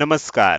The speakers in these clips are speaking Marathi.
नमस्कार.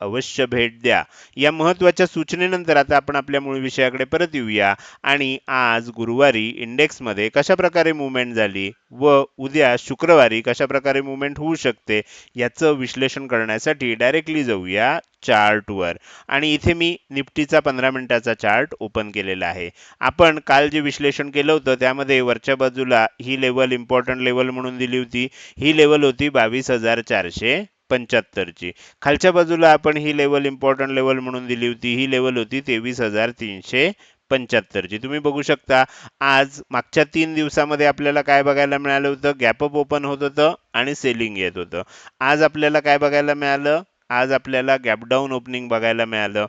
अवश्य भेट द्या. या महत्त्वाच्या सूचनेनंतर आता आपण आपल्या मूळ विषयाकडे परत येऊया. आणि आज गुरुवारी इंडेक्समध्ये कशाप्रकारे मुवमेंट झाली व उद्या शुक्रवारी कशा प्रकारे मुवमेंट होऊ शकते याचं विश्लेषण करण्यासाठी डायरेक्टली जाऊया चार्टवर आणि इथे मी निफ्टीचा पंधरा मिनिटाचा चार्ट ओपन केलेला आहे. आपण काल जे विश्लेषण केलं होतं त्यामध्ये वरच्या बाजूला ही लेवल इम्पॉर्टंट लेवल म्हणून दिली होती. ही लेवल होती बावीस हजार चारशे पंच्याहत्तरची खालच्या बाजूला आपण ही लेवल इम्पॉर्टंट लेवल म्हणून दिली होती. ही लेवल होती तेवीस हजार तीनशे पंच्याहत्तरची तुम्ही बघू शकता आज मागच्या तीन दिवसामध्ये आपल्याला काय बघायला मिळालं होतं? गॅपअप ओपन होत होतं आणि सेलिंग येत होतं. आज आपल्याला काय बघायला मिळालं? आज आपल्याला गॅपडाऊन ओपनिंग बघायला मिळालं.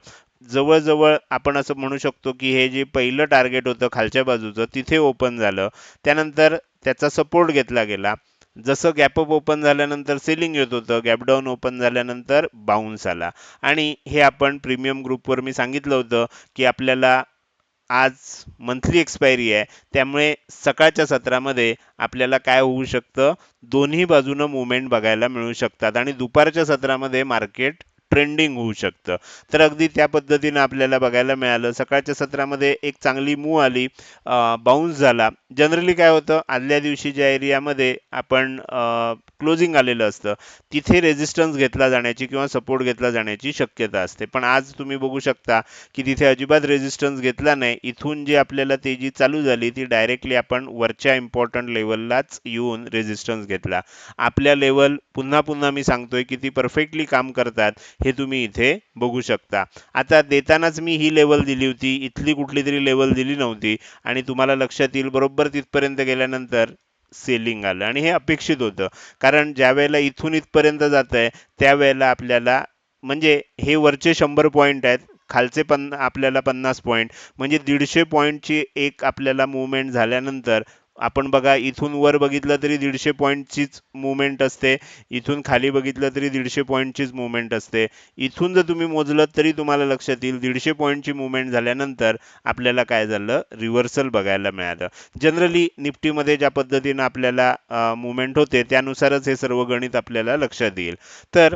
जवळजवळ आपण असं म्हणू शकतो की हे जे पहिलं टार्गेट होतं खालच्या बाजूचं तिथे ओपन झालं. त्यानंतर त्याचा सपोर्ट घेतला गेला. जसं गॅपअप ओपन झाल्यानंतर सेलिंग येत होतं गॅपडाऊन ओपन झाल्यानंतर बाउन्स आला. आणि हे आपण प्रीमियम ग्रुपवर मी सांगितलं होतं की आपल्याला आज मंथली एक्सपायरी आहे. त्यामुळे सकाळच्या सत्रामध्ये आपल्याला काय होऊ शकतं? दोन्ही बाजूनं मुवमेंट बघायला मिळू शकतात. आणि दुपारच्या सत्रामध्ये मार्केट ट्रेंडिंग होऊ शकतं. तर अगदी त्या पद्धतीनं आपल्याला बघायला मिळालं. सकाळच्या सत्रामध्ये एक चांगली मूव आली बाउन्स झाला. जनरली काय होतं आदल्या दिवशी ज्या एरियामध्ये आपण क्लोजिंग आलेलं असतं तिथे रेजिस्टन्स घेतला जाण्याची किंवा सपोर्ट घेतला जाण्याची शक्यता असते. पण आज तुम्ही बघू शकता की तिथे अजिबात रेझिस्टन्स घेतला नाही. इथून जी आपल्याला तेजी चालू झाली ती डायरेक्टली आपण वरच्या इम्पॉर्टंट लेवललाच येऊन रेझिस्टन्स घेतला. आपल्या लेवल पुन्हा पुन्हा मी सांगतोय की ती परफेक्टली काम करतात. हे तुम्ही इथे बघू शकता. आता देतानाच मी ही लेवल दिली होती. इथली कुठली तरी लेवल दिली नव्हती. आणि तुम्हाला लक्षात येईल बरोबर तिथपर्यंत गेल्यानंतर सेलिंग आलं. आणि हे अपेक्षित होतं. कारण ज्या वेळेला इथून इथपर्यंत जात आहे त्यावेळेला आपल्याला म्हणजे हे वरचे शंभर पॉईंट आहेत खालचे पन्ना आपल्याला पन्नास पॉईंट म्हणजे दीडशे पॉईंटची एक आपल्याला मुवमेंट झाल्यानंतर आपण बघा इथून वर बघितलं तरी दीडशे पॉईंटचीच मुवमेंट असते. इथून खाली बघितलं तरी दीडशे पॉईंटचीच मुवमेंट असते. इथून जर तुम्ही मोजलं तरी तुम्हाला लक्षात येईल दीडशे पॉईंटची मुवमेंट झाल्यानंतर आपल्याला काय झालं? रिव्हर्सल बघायला मिळालं. जनरली निफ्टीमध्ये ज्या पद्धतीनं आपल्याला मुवमेंट होते त्यानुसारच हे सर्व गणित आपल्याला लक्षात येईल. तर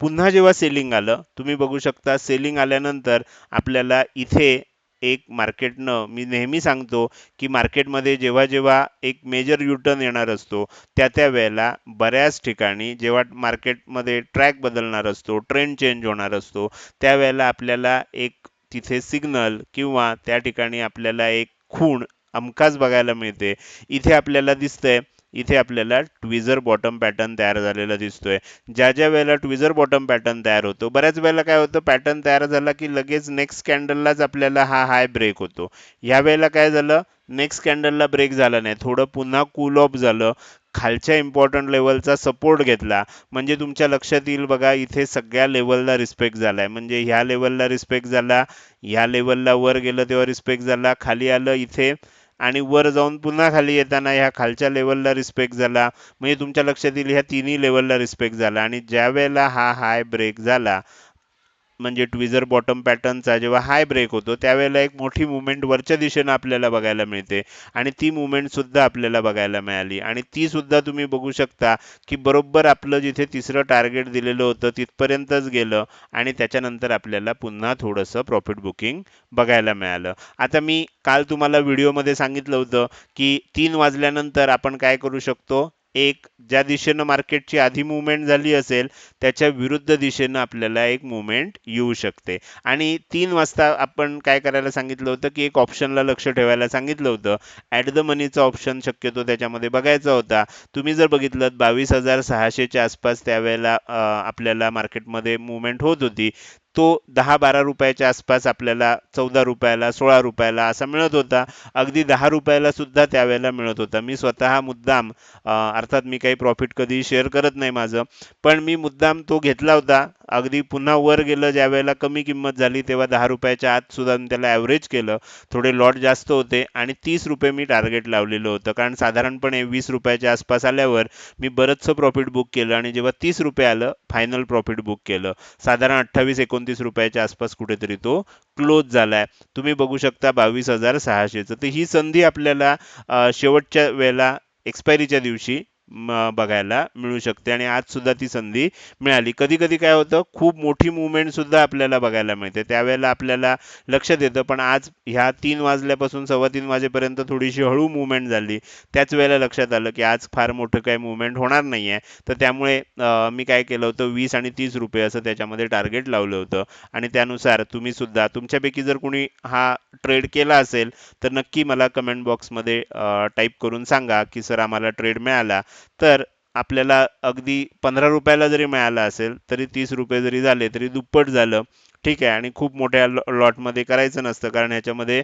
पुन्हा जेव्हा सेलिंग आलं तुम्ही बघू शकता सेलिंग आल्यानंतर आपल्याला इथे एक मार्केटनं मी नेहमी सांगतो की मार्केटमध्ये जेव्हा जेव्हा एक मेजर युटर्न येणार असतो त्या त्या वेळेला बऱ्याच ठिकाणी जेव्हा मार्केटमध्ये ट्रॅक बदलणार असतो ट्रेंड चेंज होणार असतो त्यावेळेला आपल्याला एक तिथे सिग्नल किंवा त्या ठिकाणी आपल्याला एक खूण अमकाच बघायला मिळते. इथे आपल्याला दिसतंय इथे आपल्याला ट्विझर बॉटम पॅटर्न तयार झालेला दिसतोय. ज्या ज्या वेळेला ट्विझर बॉटम पॅटर्न तयार होतो बऱ्याच वेळेला काय होतं पॅटर्न तयार झाला की लगेच नेक्स्ट कॅन्डललाच आपल्याला हा हाय ब्रेक होतो. ह्या वेळेला काय झालं नेक्स्ट कॅन्डलला ब्रेक झाला नाही थोडं पुन्हा कूल ऑफ झालं खालच्या इम्पॉर्टंट लेवलचा सपोर्ट घेतला. म्हणजे तुमच्या लक्षात येईल बघा इथे सगळ्या लेवलला रिस्पेक्ट झालाय. म्हणजे ह्या लेवलला रिस्पेक्ट झाला ह्या लेवलला वर गेलं तेव्हा रिस्पेक्ट झाला खाली आलं इथे आणि वर जाऊन पुन्हा खाली येताना ह्या खालच्या लेवलला रिस्पेक्ट झाला. म्हणजे तुमच्या लक्षात येईल ह्या तिन्ही लेवलला रिस्पेक्ट झाला. आणि ज्या वेळेला हा हाय ब्रेक झाला म्हणजे ट्विझर बॉटम पॅटर्नचा जेव्हा हाय ब्रेक होतो त्यावेळेला एक मोठी मुवमेंट वरच्या दिशेनं आपल्याला बघायला मिळते. आणि ती मुवमेंटसुद्धा आपल्याला बघायला मिळाली. आणि ती सुद्धा तुम्ही बघू शकता की बरोबर आपलं जिथे तिसरं टार्गेट दिलेलं होतं तिथपर्यंतच गेलं आणि त्याच्यानंतर आपल्याला पुन्हा थोडंसं प्रॉफिट बुकिंग बघायला मिळालं. आता मी काल तुम्हाला व्हिडिओमध्ये सांगितलं होतं की तीन वाजल्यानंतर आपण काय करू शकतो? एक ज्या दिशेनं मार्केटची आधी मुवमेंट झाली असेल त्याच्या विरुद्ध दिशेनं आपल्याला एक मुवमेंट येऊ शकते. आणि तीन वाजता आपण काय करायला सांगितलं होतं की एक ऑप्शनला लक्ष ठेवायला सांगितलं होतं. ॲट द मनीचा ऑप्शन शक्यतो त्याच्यामध्ये बघायचा होता. तुम्ही जर बघितलं बावीस हजार सहाशेच्या आसपास त्यावेळेला आपल्याला मार्केटमध्ये मुवमेंट होत होती. तो दहा बारा रुपयाच्या आसपास आपल्याला चौदा रुपयाला सोळा रुपयाला असा मिळत होता. अगदी दहा रुपयाला सुद्धा त्यावेळेला मिळत होता. मी स्वतः मुद्दाम अर्थात मी काही प्रॉफिट कधीही शेअर करत नाही माझं पण मी मुद्दाम तो घेतला होता. अगदी पुन्हा वर गेलं ज्या वेळेला कमी किंमत झाली तेव्हा दहा रुपयाच्या आत सुद्धा मी त्याला ॲव्हरेज केलं. थोडे लॉट जास्त होते आणि तीस रुपये मी टार्गेट लावलेलं होतं. कारण साधारणपणे वीस रुपयाच्या आसपास आल्यावर मी बरंचसं प्रॉफिट बुक केलं आणि जेव्हा तीस रुपये आलं फायनल प्रॉफिट बुक केलं. साधारण अठ्ठावीस एकोण एकोणतीस रुपयाच्या आसपास कुठेतरी तो क्लोज झालाय. तुम्ही बघू शकता बावीस हजार सहाशेचं. तर ही संधी आपल्याला शेवटच्या वेळेला एक्सपायरीच्या दिवशी बघायला मिळू शकते. आणि आज सुद्धा ती संधी मिळाली. कधी कधी काय होतं खूप मोठी मुवमेंट सुद्धा आपल्याला बघायला मिळते. त्यावेळेला आपल्याला लक्षात येतं पण आज ह्या तीन वाजल्यापासून सव्वा तीन वाजेपर्यंत थोडीशी हळू मुवमेंट झाली. त्याच वेळेला लक्षात आलं की आज फार मोठं काही मुवमेंट होणार नाही आहे तर त्यामुळे मी काय केलं होतं वीस आणि तीस रुपये असं त्याच्यामध्ये टार्गेट लावलं होतं. आणि त्यानुसार तुम्ही सुद्धा तुमच्यापैकी जर कोणी हा ट्रेड केला असेल तर नक्की मला कमेंट बॉक्समध्ये टाईप करून सांगा की सर आम्हाला ट्रेड मिळाला. तर आपल्याला अगदी पंधरा रुपयाला जरी मिळाला असेल तरी तीस रुपये जरी झाले तरी दुप्पट झालं. ठीक आहे. आणि खूप मोठ्या लॉटमध्ये करायचं नसतं. कारण ह्याच्यामध्ये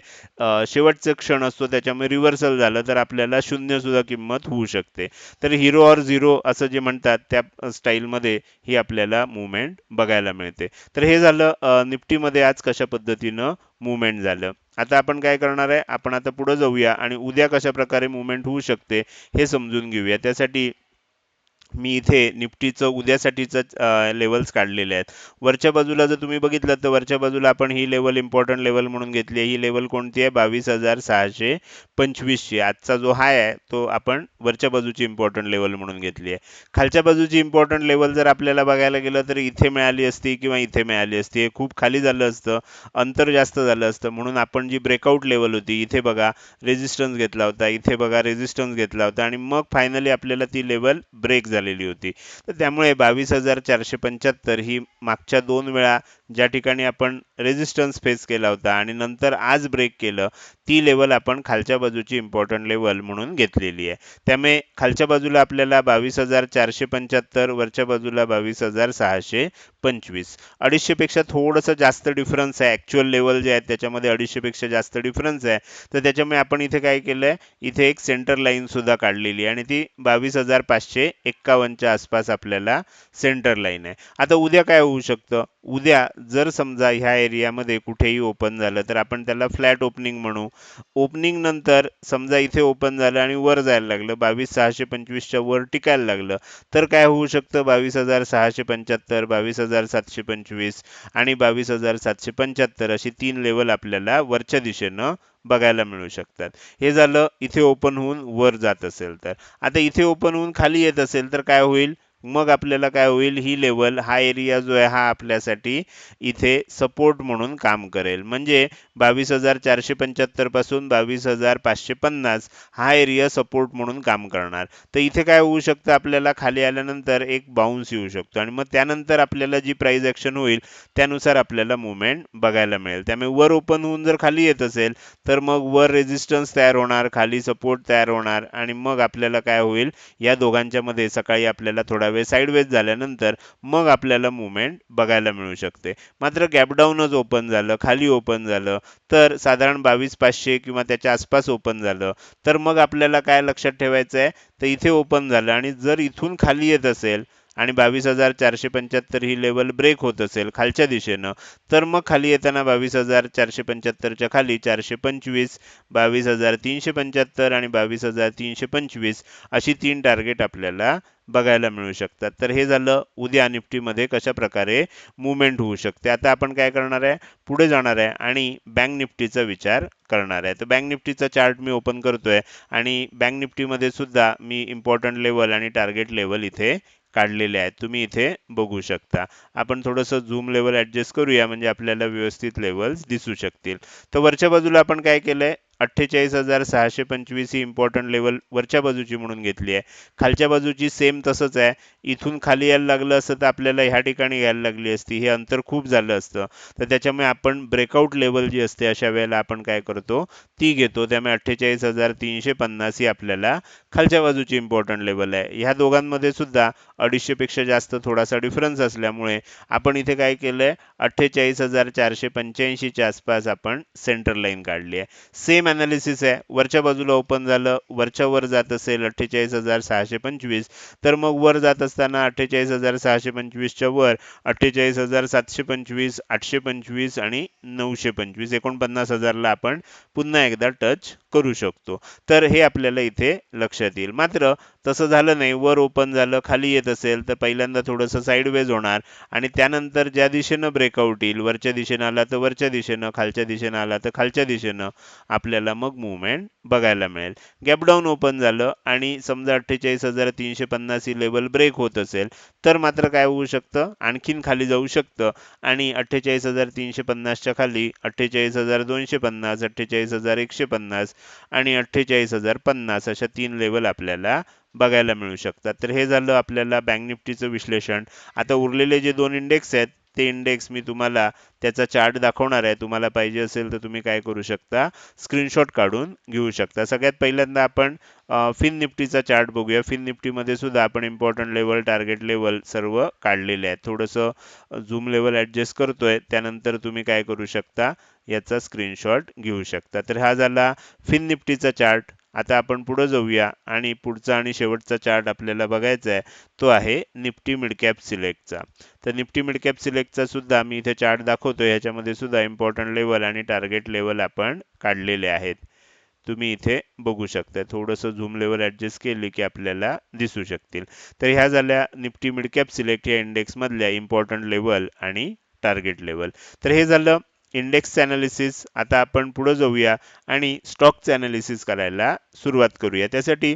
शेवटचं क्षण असतो. त्याच्यामुळे रिव्हर्सल झालं तर आपल्याला शून्य सुद्धा किंमत होऊ शकते. तर हिरो ऑर झिरो असं जे म्हणतात त्या स्टाईलमध्ये ही आपल्याला मुवमेंट बघायला मिळते. तर हे झालं निफ्टीमध्ये आज कशा पद्धतीनं मुवमेंट झालं. आता आपण काय करणार आहे? आपण आता पुढे जाऊया आणि उद्या कशा प्रकारे मुवमेंट होऊ शकते हे समजून घेऊया. त्यासाठी मी इथे निफ्टीचं उद्यासाठीचं लेवल्स काढलेले आहेत. वरच्या बाजूला जर तुम्ही बघितलं तर वरच्या बाजूला आपण ही लेवल इम्पॉर्टंट लेवल म्हणून घेतली आहे. ही लेवल कोणती आहे? बावीस हजार सहाशे पंचवीसची आजचा जो हाय आहे तो आपण वरच्या बाजूची इम्पॉर्टंट लेवल म्हणून घेतली आहे. खालच्या बाजूची इम्पॉर्टंट लेवल जर आपल्याला बघायला गेलं तर इथे मिळाली असती किंवा इथे मिळाली असती. हे खूप खाली झालं असतं अंतर जास्त झालं असतं. म्हणून आपण जी ब्रेकआउट लेवल होती इथे बघा रेजिस्टन्स घेतला होता इथे बघा रेजिस्टन्स घेतला होता. आणि मग फायनली आपल्याला ती लेवल ब्रेक झालेली होती. तर त्यामुळे बावीस हजार चारशे पंच्याहत्तर ही मागच्या दोन वेळा ज्या ठिकाणी आपण रेजिस्टन्स फेस केला होता आणि नंतर आज ब्रेक केलं ती लेवल आपण खालच्या बाजूची इम्पॉर्टंट लेवल म्हणून घेतलेली आहे. त्यामुळे खालच्या बाजूला आपल्याला बावीस हजार चारशे पंच्याहत्तर वरच्या बाजूला बावीस हजार सहाशे पंचवीस. अडीचशेपेक्षा थोडंसं जास्त डिफरन्स आहे. ॲक्च्युअल लेवल जे आहे त्याच्यामध्ये अडीचशेपेक्षा जास्त डिफरन्स आहे. तर त्याच्यामुळे आपण इथे काय केलंय? इथे एक सेंटर लाईनसुद्धा काढलेली आहे आणि ती बावीस हजार पाचशे एक्कावन्नच्या आसपास आपल्याला सेंटर लाईन आहे. आता उद्या काय होऊ शकतं? उद्या जर समजा ह्या एरियामध्ये कुठेही ओपन झालं तर आपण त्याला फ्लॅट ओपनिंग म्हणू. ओपनिंग नंतर समजा इथे ओपन झालं आणि वर जायला लागलं बावीस सहाशे पंचवीसच्या वर टिकायला लागलं तर काय होऊ शकतं? बावीस हजार सहाशे पंच्याहत्तर बावीस हजार सातशे पंचवीस आणि बावीस हजार सातशे पंच्याहत्तर अशी तीन लेवल आपल्याला वरच्या दिशेनं बघायला मिळू शकतात. हे झालं इथे ओपन होऊन वर जात असेल तर. आता इथे ओपन होऊन खाली येत असेल तर काय होईल? मग आपल्याला काय होईल? ही लेवल हा एरिया जो आहे हा आपल्यासाठी इथे सपोर्ट म्हणून काम करेल. म्हणजे बावीस हजार चारशे पंच्याहत्तरपासून बावीस हजार पाचशे पन्नास हा एरिया सपोर्ट म्हणून काम करणार. तर इथे काय होऊ शकतं? आपल्याला खाली आल्यानंतर एक बाउन्स येऊ शकतो. आणि मग त्यानंतर आपल्याला जी प्राईज ॲक्शन होईल त्यानुसार आपल्याला मुवमेंट बघायला मिळेल. त्यामुळे वर ओपन होऊन जर खाली येत असेल तर मग वर रेजिस्टन्स तयार होणार खाली सपोर्ट तयार होणार. आणि मग आपल्याला काय होईल? या दोघांच्या मध्ये सकाळी आपल्याला थोडा वेळ साईडवेज झाल्यानंतर मग आपल्याला मुवमेंट बघायला मिळू शकते. मात्र गॅपडाऊनच ओपन झालं खाली ओपन झालं तर साधारण बावीस पाचशे किंवा त्याच्या आसपास ओपन झालं तर मग आपल्याला काय लक्षात ठेवायचं आहे तर इथे ओपन झालं आणि जर इथून खाली येत असेल आणि बावीस हजार चारशे पंच्याहत्तर ही लेवल ब्रेक होत असेल खालच्या दिशेनं तर मग खाली येताना बावीस हजार चारशे पंच्याहत्तरच्या खाली चारशे पंचवीस बावीस हजार तीनशे पंच्याहत्तर आणि बावीस हजार तीनशे पंचवीस अशी तीन टार्गेट आपल्याला बघायला मिळू शकतात. तर हे झालं उद्या निफ्टीमध्ये कशा प्रकारे मुवमेंट होऊ शकते. आता आपण काय करणार आहे? पुढे जाणार आहे आणि बँक निफ्टीचा विचार करणार आहे. तर बँक निफ्टीचा चार्ट मी ओपन करतोय आणि बँक निफ्टीमध्ये सुद्धा मी इम्पॉर्टंट लेवल आणि टार्गेट लेवल इथे काढलेले आहेत. तुम्ही इथे बघू शकता. आपण थोडंसं झूम लेवल ॲडजस्ट करूया म्हणजे आपल्याला व्यवस्थित लेवल्स दिसू शकतील. तर वरच्या बाजूला आपण काय केलंय? अठ्ठेचाळीस हजार सहाशे पंचवीस ही इम्पॉर्टंट लेवल वरच्या बाजूची म्हणून घेतली आहे. खालच्या बाजूची सेम तसंच आहे. इथून खाली यायला लागलं असतं तर आपल्याला ह्या ठिकाणी यायला लागली असती. हे अंतर खूप झालं असतं. तर त्याच्यामुळे आपण ब्रेकआउट लेवल जी असते अशा वेळेला आपण काय करतो? ती घेतो. त्यामुळे अठ्ठेचाळीस हजार तीनशे पन्नास ही आपल्याला खालच्या बाजूची इम्पॉर्टंट लेवल आहे. ह्या दोघांमध्ये सुद्धा अडीचशेपेक्षा जास्त थोडासा डिफरन्स असल्यामुळे आपण इथे काय केलं आहे अठ्ठेचाळीस हजार चारशे पंच्याऐंशीच्या आसपास आपण सेंटर लाईन काढली आहे. सेम अनालिसिस आहे. वरच्या बाजूला ओपन झालं वरच्या वर जात असेल अठ्ठेचाळीस हजार सहाशे पंचवीस. तर मग वर जात असताना अठ्ठेचाळीस हजार सहाशे पंचवीसच्या वर अठ्ठेचाळीस हजार सातशे पंचवीस आठशे पंचवीस आणि नऊशे पंचवीस. एकोणपन्नास हजारला आपण पुन्हा एकदा टच करू शकतो. तर हे आपल्याला इथे लक्षात येईल. मात्र तसं झालं नाही वर ओपन झालं खाली येत असेल तर पहिल्यांदा थोडंसं साईडवेज होणार. आणि त्यानंतर ज्या दिशेनं ब्रेकआउट येईल वरच्या दिशेनं आला तर वरच्या दिशेनं खालच्या दिशेनं आला तर खालच्या दिशेनं आपल्याला मग मुवमेंट बघायला मिळेल. गॅपडाऊन ओपन झालं आणि समजा अठ्ठेचाळीस हजार तीनशे पन्नास ही लेवल ब्रेक होत असेल तर मात्र काय होऊ शकतं? आणखीन खाली जाऊ शकतं. आणि अठ्ठेचाळीस हजार तीनशे पन्नासच्या खाली अठ्ठेचाळीस हजार दोनशे पन्नास अठ्ठेचाळीस हजार एकशे पन्नास आणि अठ्ठेचाळीस हजार पन्नास अशा तीन लेवल आपल्याला बघायला मिळू शकतात. तर हे झालं आपल्याला बँक निफ्टीचं विश्लेषण. आता उरलेले जे दोन इंडेक्स आहेत ते इंडेक्स मी तुम्हाला त्याचा चार्ट दाखवणार आहे. तुम्हाला पाहिजे असेल तर तुम्ही काय करू शकता? स्क्रीनशॉट काढून घेऊ शकता. सगळ्यात पहिल्यांदा आपण फिन निफ्टीचा चार्ट बघूया. फिन निफ्टीमध्ये सुद्धा आपण इम्पॉर्टंट लेवल टार्गेट लेवल सर्व काढलेले आहेत. थोडंसं झूम लेवल ॲडजस्ट करतोय. त्यानंतर तुम्ही काय करू शकता? याचा स्क्रीनशॉट घेऊ शकता. तर हा झाला फिन निफ्टीचा चार्ट आता आपण पुढे जाऊया आणि पुढचा आणि शेवटचा चार्ट आपल्याला बघायचा आहे तो आहे निफ्टी मिडकॅप सिलेक्टचा तर निफ्टी मिडकॅप सिलेक्टचा सुद्धा मी इथे चार्ट दाखवतो ह्याच्यामध्ये सुद्धा इम्पॉर्टंट लेवल आणि टार्गेट लेवल आपण काढलेले आहेत. तुम्ही इथे बघू शकता थोडंसं झूम लेवल ॲडजस्ट केली की आपल्याला दिसू शकतील. तर ह्या झाल्या निफ्टी मिडकॅप सिलेक्ट या इंडेक्समधल्या इम्पॉर्टंट लेवल आणि टार्गेट लेवल तर हे झालं इंडेक्सचं ॲनालिसिस आता आपण पुढं जाऊया आणि स्टॉकचं ॲनालिसिस करायला सुरुवात करूया. त्यासाठी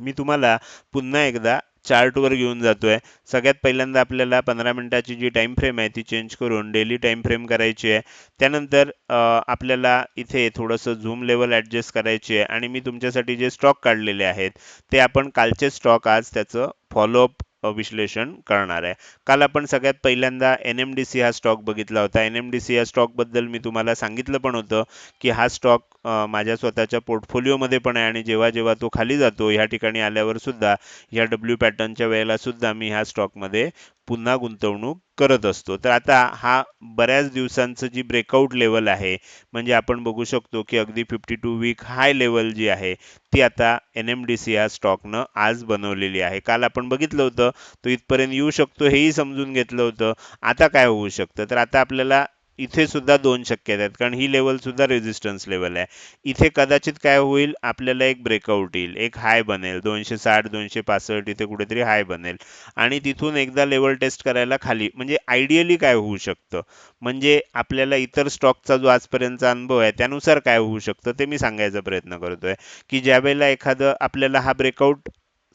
मी तुम्हाला पुन्हा एकदा चार्टवर घेऊन जातोय. सगळ्यात पहिल्यांदा आपल्याला पंधरा मिनटाची जी टाईम फ्रेम आहे ती चेंज करून डेली टाईम फ्रेम करायची आहे. त्यानंतर आपल्याला इथे थोडंसं झूम लेवल ॲडजस्ट करायची आहे. आणि मी तुमच्यासाठी जे स्टॉक काढलेले आहेत ते आपण कालचे स्टॉक आज त्याचं फॉलोअप विश्लेषण करणार आहे. काल आपण सगळ्यात पहिल्यांदा एन एम डी सी हा स्टॉक बघितला होता. एन एम डी सी या स्टॉकबद्दल मी तुम्हाला सांगितलं पण होतं की हा स्टॉक माझ्या स्वतःच्या पोर्टफोलिओमध्ये पण आहे आणि जेव्हा जेव्हा तो खाली जातो ह्या ठिकाणी आल्यावर सुद्धा ह्या डब्ल्यू पॅटर्नच्या वेळेला सुद्धा मी ह्या स्टॉकमध्ये पुन्हा गुंतवणूक करत असतो. तर आता हा बऱ्याच दिवसांचं जी ब्रेकआउट लेवल आहे म्हणजे आपण बघू शकतो की अगदी fifty two week high level जी आहे ती आता एन एम डी सी या स्टॉकनं आज बनवलेली आहे. काल आपण बघितलं होतं तो इथपर्यंत येऊ शकतो हेही समजून घेतलं होतं. आता काय होऊ शकतं? तर आता आपल्याला इथे सुद्धा दोन शक्यता आहेत कारण ही लेवल सुद्धा रेजिस्टन्स लेवल आहे. इथे कदाचित काय होईल आपल्याला एक ब्रेकआउट येईल एक हाय बनेल दोनशे साठ दोनशे पासष्ट इथे कुठेतरी हाय बनेल. आणि तिथून एकदा लेवल टेस्ट करायला खाली म्हणजे आयडियली काय होऊ शकतं? म्हणजे आपल्याला इतर स्टॉकचा जो आजपर्यंतचा अनुभव आहे त्यानुसार काय होऊ शकतं ते मी सांगायचा प्रयत्न करतोय. की ज्या वेळेला एखादं आपल्याला हा ब्रेकआउट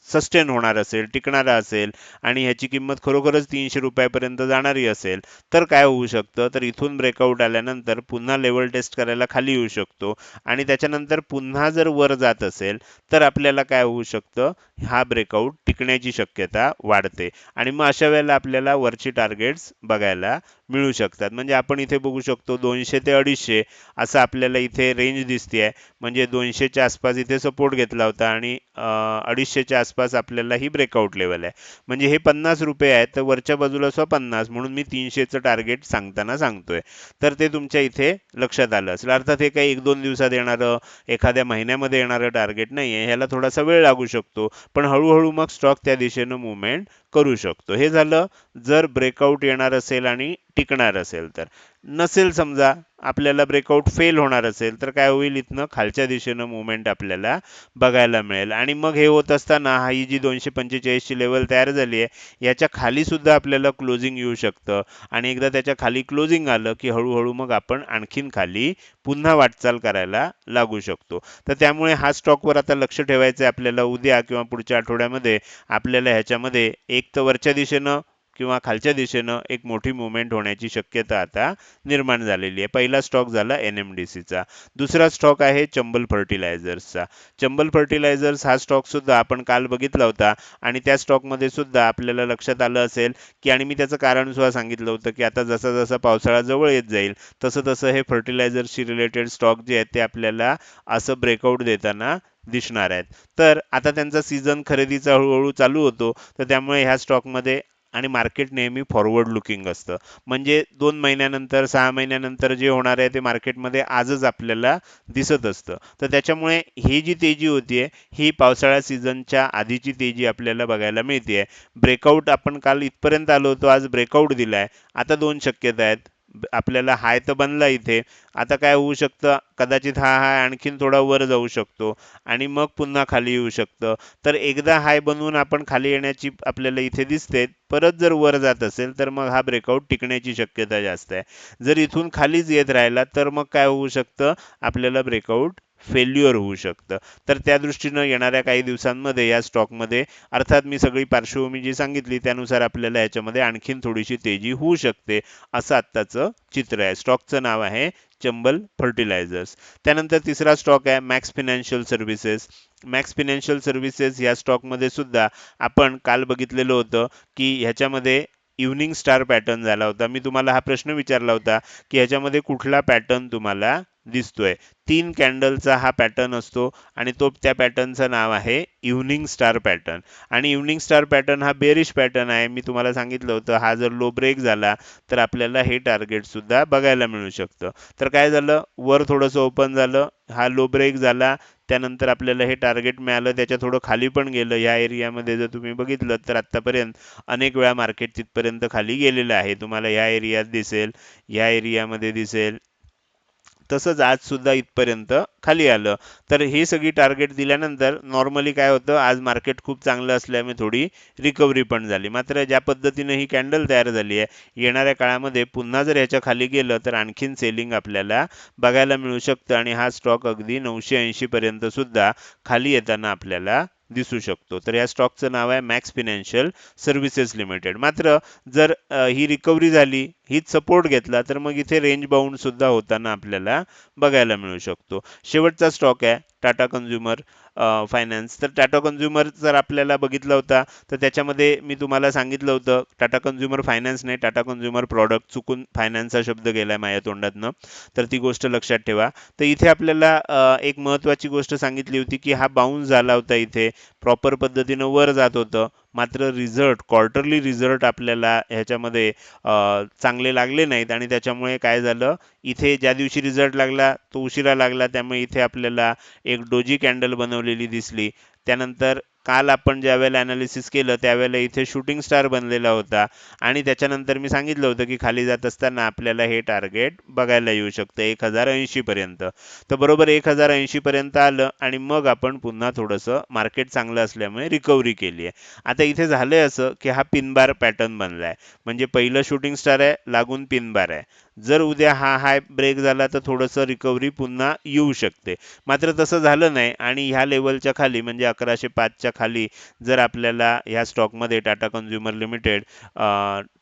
सस्टेन होणार असेल टिकणारा असेल आणि ह्याची किंमत खरोखरच तीनशे रुपयापर्यंत जाणारी असेल तर काय होऊ शकतं? तर इथून ब्रेकआउट आल्यानंतर पुन्हा लेवल टेस्ट करायला खाली येऊ शकतो आणि त्याच्यानंतर पुन्हा जर वर जात असेल तर आपल्याला काय होऊ शकतं? हा ब्रेकआउट टिकण्याची शक्यता वाढते. आणि मग अशा वेळेला आपल्याला वरची टार्गेट्स बघायला मिळू शकतात. म्हणजे आपण इथे बघू शकतो दोनशे ते अडीचशे असं आपल्याला इथे रेंज दिसते आहे म्हणजे दोनशेच्या आसपास इथे सपोर्ट घेतला होता आणि अडीचशेच्या आसपास आपल्याला ही ब्रेकआउट लेवल आहे. म्हणजे हे पन्नास रुपये आहेत तर वरच्या बाजूला स्व पन्नास म्हणून मी तीनशेचं टार्गेट सांगताना सांगतोय. तर ते तुमच्या इथे लक्षात आलं असेल. अर्थात हे काही एक दोन दिवसात येणारं एखाद्या महिन्यामध्ये येणारं टार्गेट नाही आहे ह्याला थोडासा वेळ लागू शकतो. पण हळूहळू मग स्टॉक त्या दिशेनं मुवमेंट करू शकतो. हे झालं जर ब्रेकआउट येणार असेल आणि टिकणार असेल तर. नसेल समजा आपल्याला ब्रेकआउट फेल होणार असेल तर काय होईल इथनं खालच्या दिशेनं मुवमेंट आपल्याला बघायला मिळेल. आणि मग हे होत असताना ही जी दोनशे पंचेचाळीसची लेवल तयार झाली आहे याच्या खाली सुद्धा आपल्याला क्लोजिंग येऊ शकतं. आणि एकदा त्याच्याखाली क्लोजिंग आलं की हळूहळू मग आपण आणखीन खाली पुन्हा वाटचाल करायला लागू शकतो. तर त्यामुळे हा स्टॉकवर आता लक्ष ठेवायचं आहे आपल्याला उद्या किंवा पुढच्या आठवड्यामध्ये. आपल्याला ह्याच्यामध्ये एक तर वरच्या दिशेनं किंवा खालच्या दिशेनं एक मोठी मुवमेंट होण्याची शक्यता आता निर्माण झालेली आहे. पहिला स्टॉक झाला एन एम डी सीचा दुसरा स्टॉक आहे चंबल फर्टिलायझर्सचा चंबल फर्टिलायझर्स हा स्टॉक सुद्धा आपण काल बघितला होता आणि त्या स्टॉकमध्ये सुद्धा आपल्याला लक्षात आलं असेल की आणि मी त्याचं कारण सुद्धा सांगितलं होतं की आता जसा जसा पावसाळा जवळ येत जाईल तसं तसं हे फर्टिलायझर्सशी रिलेटेड स्टॉक जे आहेत ते आपल्याला असं ब्रेकआउट देताना दिसणार आहेत. तर आता त्यांचा सीझन खरेदीचा हळूहळू चालू होतो तर त्यामुळे ह्या स्टॉकमध्ये आणि मार्केट नेहमी फॉरवर्ड लुकिंग असतं. म्हणजे दोन महिन्यानंतर सहा महिन्यानंतर जे होणार आहे ते मार्केटमध्ये आजच आपल्याला दिसत असतं. तर त्याच्यामुळे ही जी तेजी होतीये ही पावसाळ्या सीझनच्या आधीची तेजी आपल्याला बघायला मिळते ब्रेकआउट आपण काल इथपर्यंत आलो होतो आज ब्रेकआउट दिलाय. आता दोन शक्यता आहेत. आपल्याला हाय तर बनला इथे. आता काय होऊ शकतं? कदाचित हा हाय आणखीन थोडा वर जाऊ शकतो आणि मग पुन्हा खाली येऊ शकतं. तर एकदा हाय बनवून आपण खाली येण्याची आपल्याला इथे दिसते. परत जर वर जात असेल तर मग हा ब्रेकआउट टिकण्याची शक्यता जास्त आहे. जर इथून खालीच येत राहिला तर मग काय होऊ शकतं? आपल्याला ब्रेकआउट फेल्युअर होऊ शकतं. तर त्या दृष्टीनं येणाऱ्या काही दिवसांमध्ये या स्टॉकमध्ये अर्थात मी सगळी पार्श्वभूमी जी सांगितली त्यानुसार आपल्याला याच्यामध्ये आणखीन थोडीशी तेजी होऊ शकते असं आत्ताचं चित्र आहे. स्टॉकचं नाव आहे चंबल फर्टिलायझर्स. त्यानंतर तिसरा स्टॉक आहे Max financial services Max financial services या स्टॉकमध्ये सुद्धा आपण काल बघितलेलं होतं की ह्याच्यामध्ये इव्हनिंग स्टार पॅटर्न झाला होता. मी तुम्हाला हा प्रश्न विचारला होता की ह्याच्यामध्ये कुठला पॅटर्न तुम्हाला दिसतोय. तीन कॅन्डलचा हा पॅटर्न असतो आणि तो त्या पॅटर्नचं नाव आहे इव्हनिंग स्टार पॅटर्न आणि इव्हनिंग स्टार पॅटर्न हा बेरिश पॅटर्न आहे. मी तुम्हाला सांगितलं होतं हा जर लो ब्रेक झाला तर आपल्याला हे टार्गेट सुद्धा बघायला मिळू शकतं. तर काय झालं? वर थोडंसं ओपन झालं हा लो ब्रेक झाला त्यानंतर आपल्याला हे टार्गेट मिळालं त्याच्या थोडं खाली पण गेलं. या एरियामध्ये जर तुम्ही बघितलं तर आत्तापर्यंत अनेक वेळा मार्केट तिथपर्यंत खाली गेलेलं आहे. तुम्हाला या एरियात दिसेल या एरियामध्ये दिसेल तसंच आज सुद्धा इथपर्यंत खाली आलं. तर ही सगळी टार्गेट दिल्यानंतर नॉर्मली काय होतं आज मार्केट खूप चांगलं असल्यामुळे थोडी रिकव्हरी पण झाली. मात्र ज्या पद्धतीनं ही कॅन्डल तयार झाली आहे येणाऱ्या काळामध्ये पुन्हा जर याच्या खाली गेलं तर आणखीन सेलिंग आपल्याला बघायला मिळू शकतं. आणि हा स्टॉक अगदी नऊशे ऐंशीपर्यंत सुद्धा खाली येताना आपल्याला दिसू शकतो. तर या स्टॉकचं नाव आहे मॅक्स फिनान्शियल सर्व्हिसेस लिमिटेड मात्र जर ही रिकव्हरी झाली हीच सपोर्ट घेतला तर मग इथे रेंज बाउंड सुद्धा होताना आपल्याला बघायला मिळू शकतो. शेवटचा स्टॉक आहे टाटा कन्झ्युमर फायनान्स तर टाटा कन्झ्युमर जर आपल्याला बघितलं होता तर त्याच्यामध्ये मी तुम्हाला सांगितलं होतं टाटा कन्झ्युमर फायनान्स नाही टाटा कन्झ्युमर प्रॉडक्ट चुकून फायनान्सचा शब्द गेला आहे माझ्या तोंडातनं. तर ती गोष्ट लक्षात ठेवा. तर इथे आपल्याला एक महत्त्वाची गोष्ट सांगितली होती की हा बाउन्स झाला होता इथे. प्रॉपर पद्धतीनं वर जात होतं. मात्र रिझल्ट क्वार्टरली रिझल्ट आपल्याला ह्याच्यामध्ये चांगले लागले नाहीत. आणि त्याच्यामुळे काय झालं? इथे ज्या दिवशी रिझल्ट लागला तो उशिरा लागला. त्यामुळे इथे आपल्याला एक डोजी कॅन्डल बनवलेली दिसली. त्यानंतर काल आपण ज्यावेळेला अनालिसिस केलं त्यावेळेला इथे शूटिंग स्टार बनलेला होता. आणि त्याच्यानंतर मी सांगितलं होतं की खाली जात असताना आपल्याला हे टार्गेट बघायला येऊ शकतं एक हजार ऐंशी पर्यंत. तर बरोबर एक हजार ऐंशी पर्यंत आलं आणि मग आपण पुन्हा थोडंसं मार्केट चांगलं असल्यामुळे रिकव्हरी केली आहे. आता इथे झालंय असं की हा पिनबार पॅटर्न बनलाय. म्हणजे पहिलं शूटिंग स्टार आहे लागून पिनबार आहे. जर उद्या हा हाय ब्रेक झाला तर थोडंसं रिकव्हरी पुन्हा येऊ शकते. मात्र तसं झालं नाही आणि ह्या लेवलच्या खाली म्हणजे अकराशे पाचच्या खाली जर आपल्याला ह्या स्टॉकमध्ये Tata consumer limited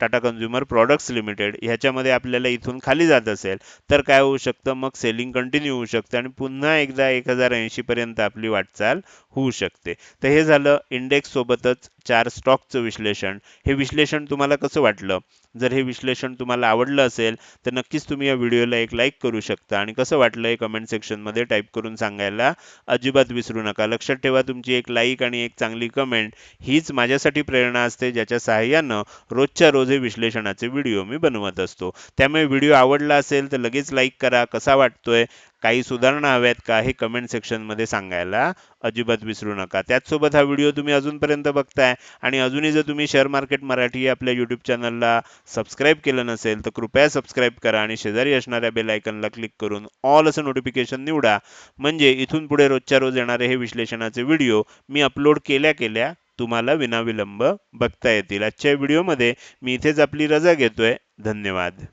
Tata consumer products limited ह्याच्यामध्ये आपल्याला इथून खाली जात असेल तर काय होऊ शकतं? मग सेलिंग कंटिन्यू होऊ शकतं आणि पुन्हा एकदा एक हजार ऐंशीपर्यंत आपली वाटचाल होऊ शकते. तर हे झालं इंडेक्स सोबतच चार स्टॉकचं विश्लेषण. हे विश्लेषण तुम्हाला कसं वाटलं? जर हे विश्लेषण तुम्हाला आवडलं असेल तर नक्कीच तुम्ही या व्हिडिओला एक लाईक करू शकता. आणि कसं वाटलं हे कमेंट सेक्शनमध्ये टाईप करून सांगायला अजिबात विसरू नका. लक्षात ठेवा तुमची एक लाईक आणि एक चांगली कमेंट हीच माझ्यासाठी प्रेरणा असते ज्याच्या सहाय्यानं रोजच्या रोज हे विश्लेषणाचे व्हिडिओ मी बनवत असतो. त्यामुळे व्हिडिओ आवडला असेल तर लगेच लाईक करा. कसा वाटतोय? काही सुधारणा हव्यात का हे कमेंट सेक्शनमध्ये सांगायला अजिबात विसरू नका. त्याचसोबत हा व्हिडिओ तुम्ही अजूनपर्यंत बघताय आणि अजूनही जर तुम्ही शेअर मार्केट मराठी आपल्या यूट्यूब चॅनलला सबस्क्राईब केलं नसेल तर कृपया सबस्क्राईब करा आणि शेजारी असणाऱ्या बेल आयकनला क्लिक करून ऑल असं नोटिफिकेशन निवडा. म्हणजे इथून पुढे रोजच्या रोज येणारे हे विश्लेषणाचे व्हिडिओ मी अपलोड केल्या केल्या तुम्हाला विनाविलंब बघता येतील. आजच्या व्हिडिओमध्ये मी इथेच आपली रजा घेतोय. धन्यवाद.